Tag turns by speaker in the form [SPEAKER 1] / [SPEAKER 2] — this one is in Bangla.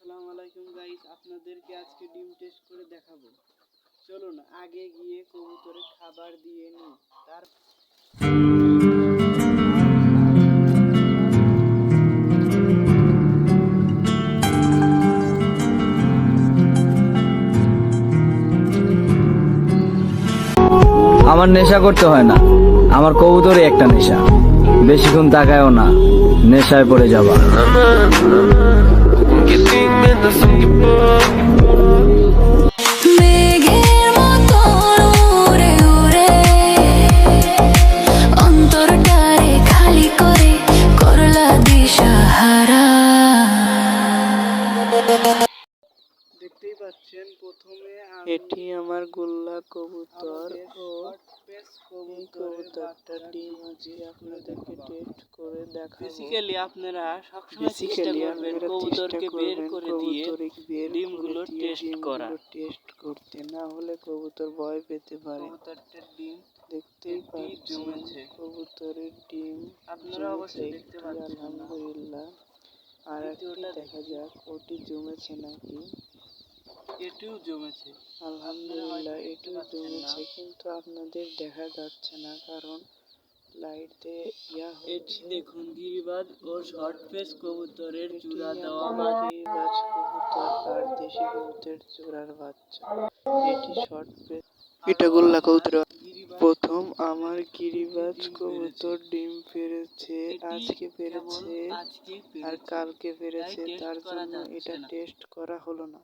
[SPEAKER 1] আসসালামু আলাইকুম গাইস আপনাদেরকে আজকে ডিম টেস্ট করে দেখাবো। চলুন, আগে গিয়ে কবুতরে খাবার দিয়ে নিই। তার
[SPEAKER 2] আমার নেশা করতে হয় না। আমার কবুতরই একটা নেশা। বেশিক্ষণ তাকায়ও না। নেশায় পড়ে যাবা।
[SPEAKER 1] দেখতেই পাচ্ছেন প্রথমে এটি আমার গোল্লা কবুতর ও এই কবুতরটা ডিম আছে আপনাদেরকে টেস্ট করে দেখাবো। বেসিক্যালি আপনারা সবসময় চেষ্টা করবেন কবুতরকে বের করে দিয়ে ডিমগুলো টেস্ট করা। টেস্ট করতে না হলে কবুতর ভয় পেতে পারে। কবুতরটার ডিম দেখতেই পাচ্ছেন কবুতরের ডিম আপনারা অবশ্যই দেখতে পাচ্ছেন আলহামদুলিল্লাহ। আর একটি দেখা যাক ওটি জমেছে নাকি? এটিও জমেছে। আলহামদুলিল্লাহ এটিও জমেছে কিন্তু আপনাদের দেখা যাচ্ছে না কারণ লাইটে ইয়া এটি দেখুন গিরিবাজ ও শর্ট ফেস কবুতরের চূড়া দেওয়া গিরিবাজ কবুতর আর দেশি কবুতরের চূড়ার বাচ্চা। এটি শর্ট ফেস এটা গোল্লা কবুতর। গিরিবাজ কবুতর ডিম পেরেছে আজকে পেরেছে আর কালকে পেরেছে তার জন্য এটা টেস্ট করা হলো না।